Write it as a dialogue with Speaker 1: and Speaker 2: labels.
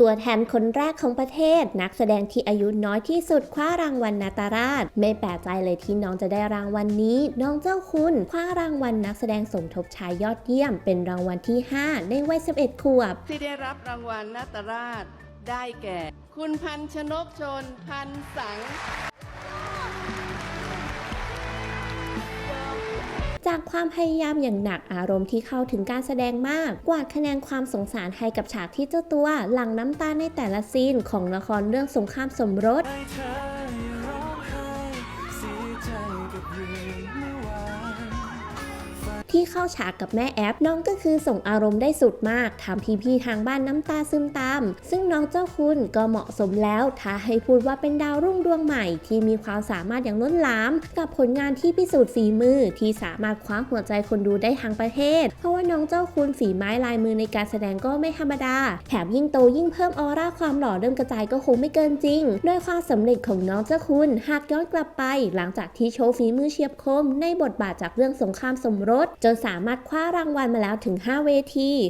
Speaker 1: ตัวแทนคนแรกของประเทศ นักแสดงที่อายุน้อยที่สุดคว้ารางวัลนาตาราช ไม่แปลกใจเลยที่น้องจะได้รางวัลนี้ น้องเจ้าคุณคว้ารางวัลนักแสดงสมทบชายยอดเยี่ยม เป็นรางวัลที่ 5 ในวัย 11 ขวบ
Speaker 2: ที่ได้รับรางวัลนาตาราชได้แก่ คุณพันชนกชนพันสัง
Speaker 1: จากความพยายามอย่างหนักอารมณ์ที่เข้าถึงการแสดงมาก กวาดคะแนนความสงสารให้กับฉากที่เจ้าตัว หลั่งน้ำตาในแต่ละซีนของละครเรื่องสงครามสมรส ที่เข้าฉากกับแม่แอปน้องก็คือส่งอารมณ์ได้สุดมากทำพี่ๆทางบ้านน้ำตาซึมตาม ซึ่งน้องเจ้าคุณก็เหมาะสมแล้ว ถ้าให้พูดว่าเป็นดาวรุ่งดวงใหม่ ที่มีความสามารถอย่างล้นหลาม กับผลงานที่พิสูจน์ฝีมือที่สามารถคว้าหัวใจคนดูได้ทั้งประเทศ เพราะว่าน้องเจ้าคุณฝีไม้ลายมือในการแสดงก็ไม่ธรรมดา แถมยิ่งโตยิ่งเพิ่มออร่าความหล่อเริ่มกระจายก็คงไม่เกินจริงด้วยความสำเร็จของน้องเจ้าคุณ หากย้อนกลับไป หลังจากที่โชว์ฝีมือเฉียบคมในบทบาทจากเรื่องสงครามสมรสจนสามารถคว้ารางวัลมาแล้วถึง 5 เวที